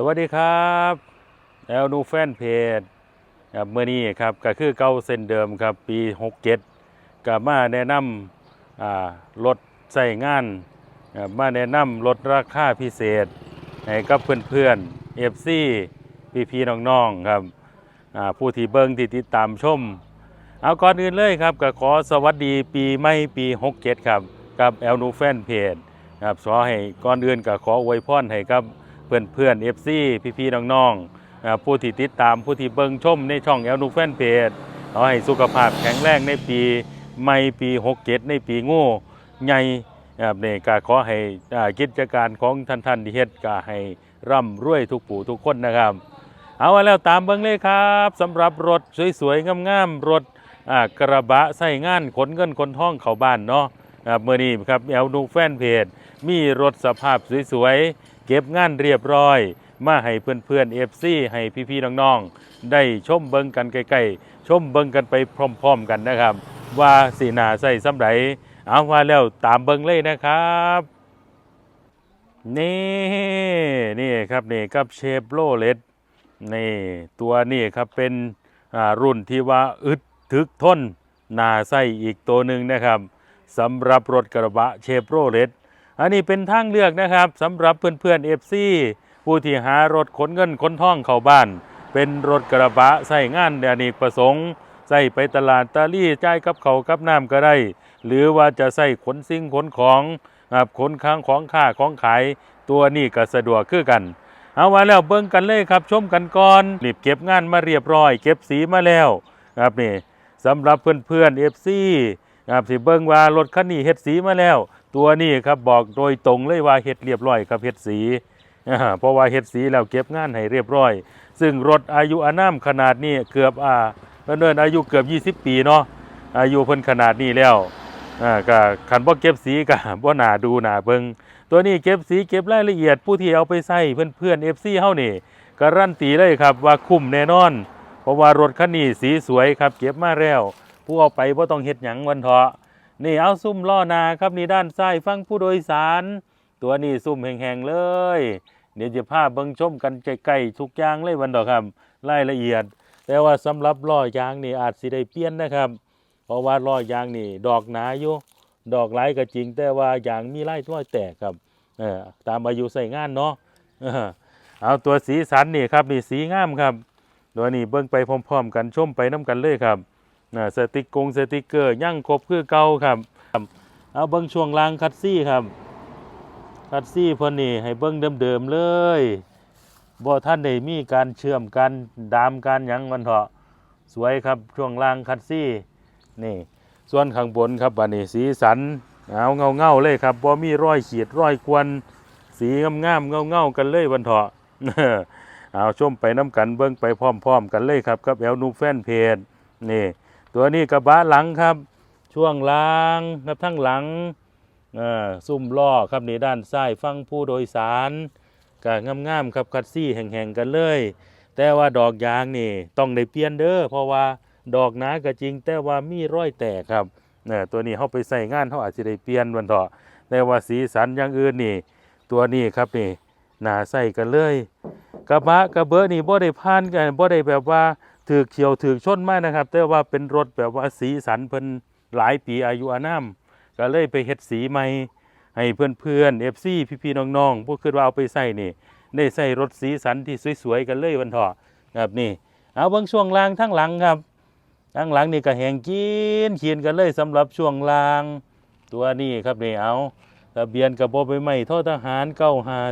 สวัสดีครับแอลนูแฟนเพจครับเมื่อนี้ครับก็คือเก่าเส้นเดิมครับปี67กับมาแนะนำอ่ารถใส่งานครับมาแนะนำรถราคาพิเศษให้กับเพื่อนๆ FC พี่ๆน้องๆครับอ่าผู้ที่เบิ่งที่ติดตามชม เอาก่อนอื่นเลยครับก็ขอสวัสดีปีใหม่ปี 67 ครับ กับแอลนูแฟนเพจครับขอให้ก่อนอื่นก็ขออวยพรให้กับ เพื่อนเพื่อนเอฟซีพี่พี่ๆน้องๆผู้ที่ติดตามผู้ที่เบิ่งชมในช่องแอลนูแฟนเพจขอให้สุขภาพแข็งแรงในปีใหม่ปี67ในปีงูใหญ่ครับนี่ก็ขอให้กิจการของท่านท่านที่เฮ็ดก็ให้ร่ำรวยทุกผู้ทุกคนนะครับ เอาแล้วตามเบิ่งเลยครับสำหรับรถสวยๆงามๆรถกระบะใส่งานขนเงินขนทองเข้าบ้านเนาะเมื่อนี้ครับแอลนูแฟนเพจมีรถสภาพสวยๆ เก็บงานเรียบร้อย มาให้เพื่อนๆเอฟซีให้พี่ๆน้องๆ ได้ชมเบิ่งกันใกล้ๆ ชมเบิ่งกันไปพร้อมๆกันนะครับ ว่าสีหนาใส่สำไรเอาว่าแล้วตามเบิ่งเลยนะครับนี่นี่ครับนี่กับเชฟโรเลตนี่ตัวนี่ครับเป็นรุ่นที่ว่าอึดถึกทนนาไส้อีกตัวหนึ่งนะครับสำหรับรถกระบะเชฟโรเลต อันนี้เป็นทางเลือกนะครับสำหรับเพื่อนๆ FC ผู้ที่หารถขนเงินขนท่องเข้าบ้าน เป็นรถกระบะใส่งานอเนกประสงค์ใส่ไปตลาดตาลี่จ่ายกับเขากับน้ำก็ได้ หรือว่าจะใส่ขนสิ่งขนของขนค้างของค่าของขายตัวนี้ก็สะดวกคือกัน เอาไว้แล้วเบิ่งกันเลยครับ ชมกันก่อนรีบเก็บงานมาเรียบร้อย เก็บสีมาแล้วครับนี่สำหรับเพื่อนๆ FC ครับสิเบิ่งว่ารถคันนี้เฮ็ดสีมาแล้ว ตัวนี้ครับบอกโดยตรงเลยว่าเฮ็ดเรียบร้อยครับเฮ็ดสีเพราะว่าเฮ็ดสีแล้วเก็บงานให้เรียบร้อย ซึ่งรถอายุอานามขนาดนี้เกือบอ่าเพิ่นอายุเกือบ 20 ปีเนาะอายุเพิ่นขนาดนี้แล้วอ่าก็คันบ่เก็บสีก็บ่น่าดูหนาเบิ่งตัวนี้เก็บสีเก็บรายละเอียดผู้ที่เอาไปใช้เพื่อนๆ FC เฮานี่การันตีเลยครับว่าคุ้มแน่นอน เพราะว่ารถคันนี้สีสวยครับเก็บมาแล้ว ผู้เอาไปบ่ต้องเฮ็ดหยังวันเถาะ นี่เอาซุ่มล้อนาครับนี่ด้านซ้ายฟังผู้โดยสาร ตัวนี้ซุ่มแห้งๆเลย เดี๋ยวจะพาเบิ่งชมกันใกล้ๆทุกอย่างเลยวันดอกครับรายละเอียด แต่ว่าสำหรับล้อยางนี่อาจสิได้เปลี่ยนนะครับ เพราะว่าล้อยางนี่ดอกหนาอยู่ดอกหลายก็จริง แต่ว่ายางมีไล่ร้อยแตกครับเออตามอายุใส่งานเนาะเอาตัวสีสันนี่ครับนี่สีงามครับ ตัวนี้เบิ่งไปพร้อม ๆ กันชมไปน้กันเลยครับ นะสติกกงสติกเกอร์ยังครบคือเก่าครับครับเอาเบิ้งช่วงล่างคัดซี่ครับ คัดซี่เพิ่นนี่ให้เบิ้งเดิมๆเลยบ่ท่านได้มีการเชื่อมกันดามกันหยังมันเถาะสวยครับช่วงล่างคัดซี่นี่ ส่วนข้างบนครับบัดนี้สีสันเอาเงาเงาๆเลยครับบ่มีรอยขีดรอยควนสีงามๆเงาเงาๆกันเลยวันเถาะเอาชมไปน้ำกันเบิ้งไปพร้อมๆกันเลยครับกับแอลนูแฟนเพจนี่ ตัวนี้กระบะหลังครับ ช่วงล่างครับทั้งหลังอ่าซุ่มล้อครับนี่ด้านซ้ายฟังผู้โดยสารก็งามๆครับคัดซี่แห่งๆกันเลย แต่ว่าดอกยางนี่ต้องได้เปลี่ยนเด้อเพราะว่าดอกหนาก็จริง แต่ว่ามีรอยแตกครับเนี่ยตัวนี้เขาไปใส่งานเขาอาจจะได้เปลี่ยนวันเถาะแต่ว่าสีสันอย่างอื่นนี่ ตัวนี้ครับนี่หนาใส่กันเลย กระบะกระเบอะนี่บ่ได้ผ่านกันบ่ได้แบบว่า ถือเขียวถือชนมากนะครับ แต่ว่าเป็นรถแบบว่าสีสันเพิ่นหลายปีอายุอานามก็เลยไปเฮ็ดสีใหม่ให้เพื่อนๆ FC พี่ๆน้องๆพวกคิดว่าเอาไปใส่นี่ได้ใส่รถสีสันที่สวยๆกันเลยวันเถาะครับนี่เอาบิ่งช่วงล่างทั้งหลังครับทั้งหลังนี่ก็แหงกินเขียนกันเลยสำหรับช่วงล่างตัวนี้ครับนี่เอาทะเบียนกระบอกใบไม้ทอทหาร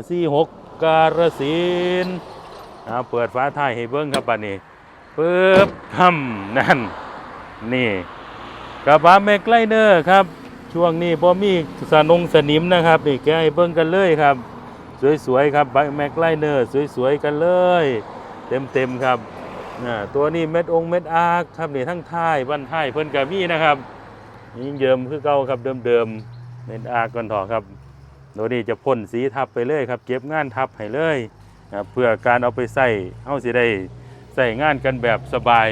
9546การสินเอาเปิดฝาท้ายให้เบิ่งครับบัดนี้ ปึ๊บทำนั่น นี่กระบะแม็กไลเนอร์ครับ ช่วงนี้พอมีสนงสนิมนะครับนี่แกให้เบิ่งกันเลยครับ สวยๆครับแม็กไลเนอร์สวยๆกันเลย เต็มๆครับตัวนี้เม็ดองเม็ดอาร์ครับนี่ทั้งท้ายบั้นท้ายเพิ่นกะมีนะครับยิ่งเยิมคือเก่าครับเดิมๆเม็ดอาร์ก่อนถอครับตัวนี้จะพ่นสีทับไปเลยครับ เก็บงานทับให้เลยเพื่อการเอาไปใส่เฮาสิได้ ใส่งานกันแบบสบาย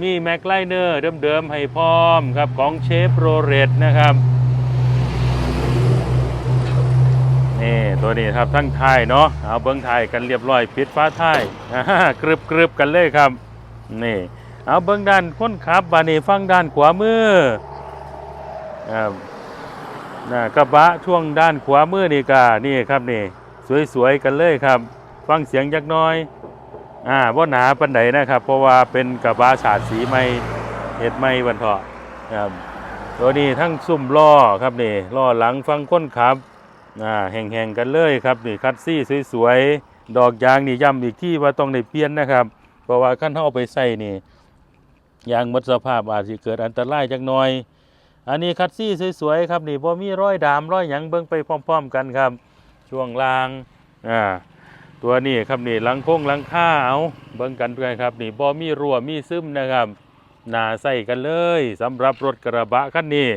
มีแม็กไลเนอร์เดิมๆให้พร้อมครับของเชฟโรเรตนะครับนี่ตัวนี้ครับทั้งท้ายเนาะเอาเบิ้งท้ายกันเรียบร้อยปิดฟ้าท้ายกรึบกรึบกันเลยครับนี่เอาเบิ้งด้านคนขับบานี่ฟังด้านขวามือครับนะกระบะช่วงด้านขวามือนี่กานี่ครับนี่ สวยๆกันเลยครับ ฟังเสียงจักน้อย อ่าว่าหนาปันไดนะครับ เพราะว่าเป็นกระบะฉาดสีไม่เห็ดไม่วันเถาะครับตัวนี้ทั้งซุ่มล้อครับนี่ล้อหลังฟังคนขับอ่าแห่งๆกันเลยครับนี่คัดซี่สวยๆดอกยางนี่ย้ำอีกที่ว่าต้องได้เปลี่ยนนะครับ เพราะว่าขั้นเท้าไปใส่นี่ยางมดสภาพอาจจะเกิดอันตรายจักหน่อย อันนี้คัดซี่สวยๆครับนี่บ่มีร้อยดามร้อยหยังเบิ่งไปพร้อม ๆ กันครับ ช่วงล่างอ่า ตัวนี้ครับนี่หลังโค้งหลังข้าเอาเบิ่งกันด้วยครับ นี่บ่มีรั่วมีซึมนะครับหนาใส่กันเลยสำหรับรถกระบะคันนี้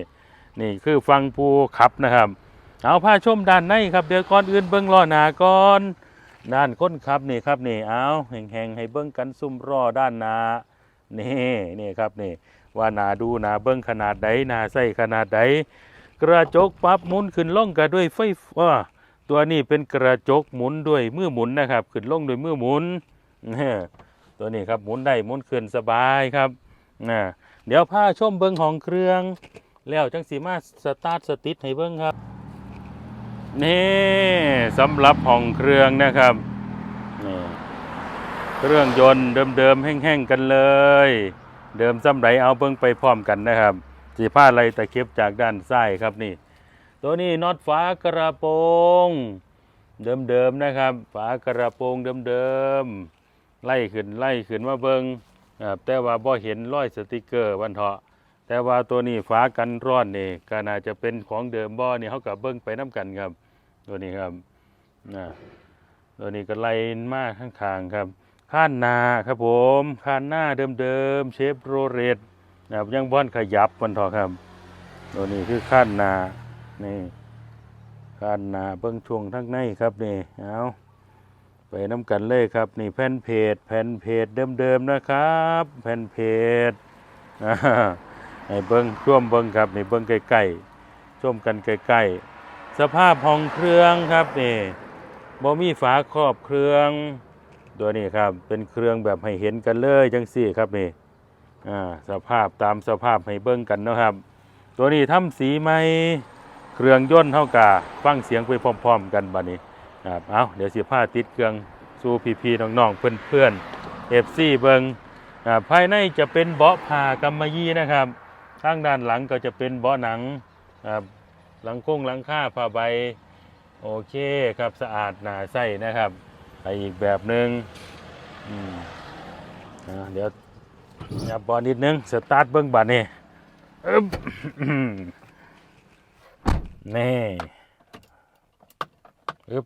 นี่คือฟังผู้ขับนะครับ เอาผ้าชมด้านในครับเดี๋ยวก่อนอื่นเบิ้งล้อหน้าก่อนด้านคนขับนี่ครับนี่เอาแห่งๆให้เบิ้งกันซุ่มล้อด้านหน้านี่นี่ครับนี่ว่าหนาดูหนาเบิ้งขนาดใดหนาใส่ขนาดใดกระจกปรับหมุนขึ้นล่องกันด้วยไฟฟ้า ตัวนี้เป็นกระจกหมุนด้วยมือหมุนนะครับขึ้นลงด้วยมือหมุนนี่ตัวนี้ครับหมุนได้หมุนขึ้นสบายครับนะเดี๋ยวผ้าชมเบิ้งของเครื่อง แล้วจังสีมาสตาร์ทสติทให้เบิ้งครับนี่สำหรับห้องเครื่องนะครับนี่เครื่องยนต์เดิมๆแห้งๆกันเลย เดิมซ้ำไรเอาเบิ่งไปพร้อมกันนะครับสีผ้าไรตะเข็บจากด้านซ้ายครับนี่ ตัวนี้น็อตฝากระโปรงเดิมๆนะครับ ฝากระโปรงเดิมๆไล่ขึ้นไล่ขึ้นมาเบิงแต่ว่าบ่เห็นรอยสติกเกอร์วันเถาะแต่ว่าตัวนี้ฝากันร้อนนี่ก็น่าจะเป็นของเดิมบ่นี่เขากับเบิ้งไปน้กันครับ ตัวนี้ครับตัวนี้ก็ไล่มาข้างๆครับข้านนาครับผมข้านหน้าเดิมๆเชฟโรเลตนะครับยังบ้อนขยับมันเถอะครับ ตัวนี้คือข้านนา นี่ข้านหนาเบิ้งช่วงทั้งในครับนี่เอาไปน้ำกันเลยครับ นี่แผ่นเพจแผ่นเพจเดิมๆนะครับ แผ่นเพจอ่าให้เบิ้งช่วมเบิ้งครับนี่เบิ้งใกล้ๆช่วมกันใกล้ๆสภาพห้องเครื่องครับนี่บ่มีฝาครอบเครื่องตัวนี้ครับเป็นเครื่องแบบให้เห็นกันเลยจังสี่ครับนี่อ่าสภาพตามสภาพให้เบิ้งกันนะครับ ตัวนี้ทำสีใหม่ เครื่องยนต์เท่ากาฟังเสียงไปพร้อม ๆ กันบัดนี้ครับเอาเดี๋ยวสิผ้าติดเครื่องสู่พี่ๆน้องๆเพื่อนๆเอฟซีเบิ้งภายในจะเป็นเบาะผ้ากำมะยี่นะครับ ข้างด้านหลังก็จะเป็นเบาะหนังครับหลังโค้งหลังค่าผ้าใบโอเคครับสะอาดหนาใส่นะครับไปอีกแบบหนึ่งอืมอ่าเดี๋ยวยับบอลนิดนึงสตาร์ทเบิ้งบัตรนี่ นี่อึบ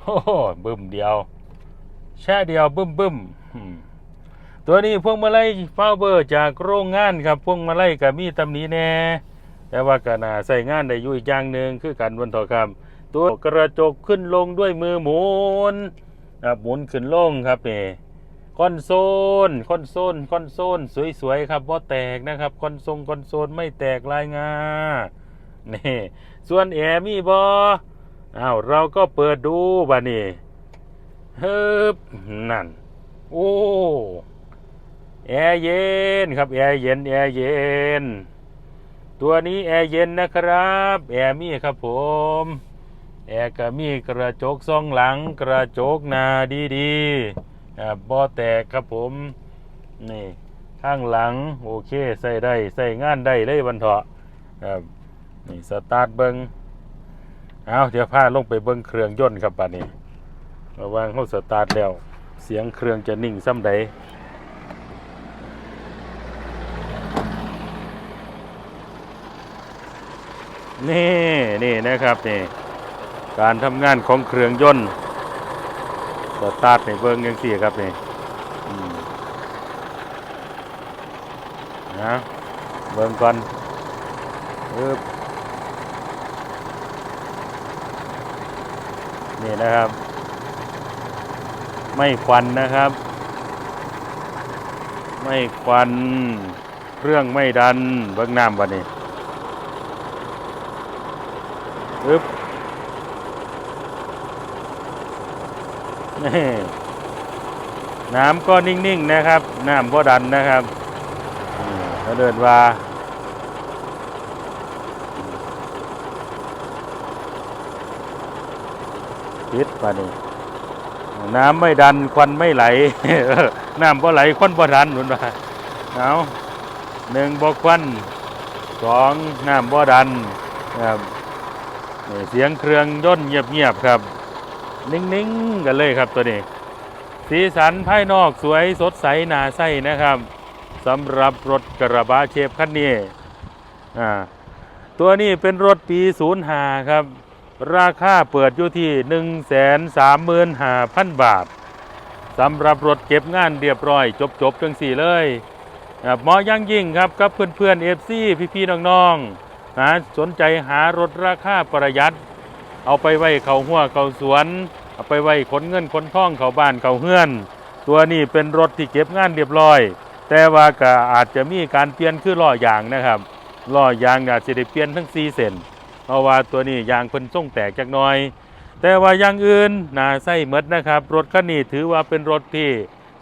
โอ้โหบึ้มเดียว แช่เดียวบึ้มบึ้มตัวนี้พวงมาลัยฟาเบอร์จากโรงงานครับพวงมาลัยกับมีตำหนิแน่แต่ว่าก็น่าใส่งานได้อยู่อีกอย่างหนึ่งคือการวันต่อคำตัวกระจกขึ้นลงด้วยมือหมุนครับหมุนขึ้นลงครับเนี่ คอนโซลคอนโซลคอนโซลสวยๆครับว่าแตกนะครับคอนโซลคอนโซลไม่แตกลายงานี่ส่วนแอร์มีบออ้าวเราก็เปิดดูบ้านี่เฮ้บนั่น โอ้แอร์เย็นครับแอร์เย็นแอร์เย็น ตัวนี้แอร์เย็นนะครับแอร์มีครับผมแอร์ก็มีกระจกสองหลังกระจกหน้าดีๆ อ่าบ่แตกครับผมนี่ข้างหลังโอเคใส่ได้ใส่งานได้เลยวันเถาะครับนี่สตาร์ทเบิงเอาเดี๋ยวพาลงไปเบิงเครื่องยนต์ครับบัดนี้ระวังเขาสตาร์ทแล้ว เสียงเครื่องจะนิ่งซ้ำใดนี่นี่นะครับนี่การทำงานของเครื่องยนต์ สตาร์ทในเบิ้งยังสี่ครับนี่นะเบิ้งก่อนอึบนี่นะครับ ไม่ควันนะครับ ไม่ควัน เครื่องไม่ดัน เบิ้งน้ำวันนี้ นี่น้ำก็นิ่งๆนะครับ น้ำก็ดันนะครับอืมก็เดินว่าปิดปานี่น้ำไม่ดันควันไม่ไหล น้ำบ่ไหลควันบ่ดันหนุนว่าเอาหนึ่งบ่ควันสองน้ำบ่ดันครับเสียงเครื่องย่นเงียบๆครับ นิ่งๆกันเลยครับตัวนี้ สีสันภายนอกสวยสดใสหนาใสนะครับสำหรับรถกระบะเชฟคันนี้อ่าตัวนี้เป็นรถปี05ครับ ราคาเปิดอยู่ที่135,000บาทสำหรับรถเก็บงานเรียบร้อย จบจบๆจังสี่เลยเหมาะอยังยิ่งครับกับเพื่อนเพื่อนเอฟซีพี่ๆน้องๆนะสนใจหารถราคาประหยัด เอาไปไว้เขาหัวเขาสวน เอาไปไว้ขนเงินขนท่องเขาบ้านเขาเฮือน ตัวนี้เป็นรถที่เก็บงานเรียบร้อย แต่ว่าก็อาจจะมีการเปลี่ยนคือล้อยางนะครับล้อยางอาจจะได้เปลี่ยนทั้ง4เส้นเพราะว่าตัวนี้ยางเพิ่นส่งแตกจักหน่อย แต่ว่าอย่างอื่นน่าใส่หมดนะครับ รถคันนี้ถือว่าเป็นรถที่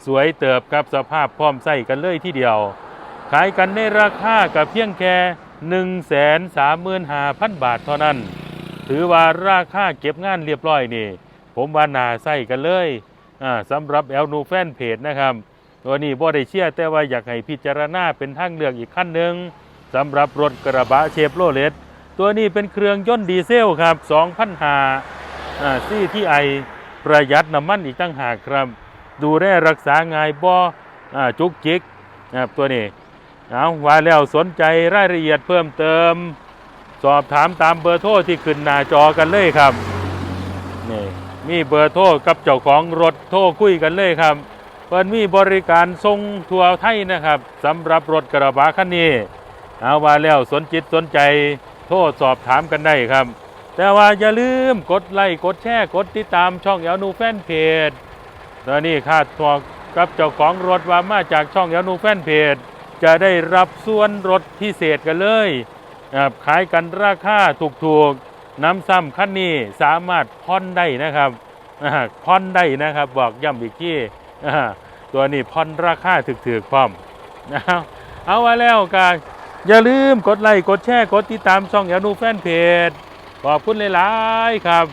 สวยเติบครับสภาพพร้อมใส่กันเลยทีเดียว ขายกันในราคากับเพียงแค่ 135,000 บาทเท่านั้น ถือว่าราคาเก็บงานเรียบร้อยนี่ ผมว่าน่าใส่กันเลยอ่าสำหรับแอลนูแฟนเพจนะครับตัวนี้บ่ได้เชื่อแต่ว่าอยากให้พิจารณาเป็นทางเลือกอีกขั้นหนึ่งสำหรับรถกระบะเชฟโรเลตตัวนี้เป็นเครื่องยนต์ดีเซลครับ2,000หาอ่าซี่ที่ไอประหยัดน้ำมันอีกตั้งหากครับ ดูแลรักษาง่ายบ่อ่าจุกจิกนะครับตัวนี้เอาว่าแล้วสนใจรายละเอียดเพิ่มเติม สอบถามตามเบอร์โทรที่ขึ้นหน้าจอกันเลยครับนี่มีเบอร์โทรกับเจ้าของรถโทรคุยกันเลยครับเพิ่นมีบริการส่งทั่วไทยนะครับสำหรับรถกระบะคันนี้เอาว่าแล้วสนจิตสนใจโทรสอบถามกันได้ครับ แต่ว่าอย่าลืมกดไลค์กดแชร์กดติดตามช่องเอลนูแฟนเพจตอนนี้ค่าดตัวร์กับเจ้าของรถว่ามาจากช่องเอลนูแฟนเพจจะได้รับส่วนลดพิเศษกันเลย ขายกันราคาถูกๆน้ำซ้ำขั้นนี้สามารถพ่อนได้นะครับพ่อนได้นะครับ บอกย้ำอีกที่ตัวนี้พ่อนราคาถึกๆพร้อมนะครับเอาไว้แล้วก็อย่าลืมกดไลค์กดแชร์กดติดตามช่องยานูแฟนเพจขอบคุณหลายๆครับ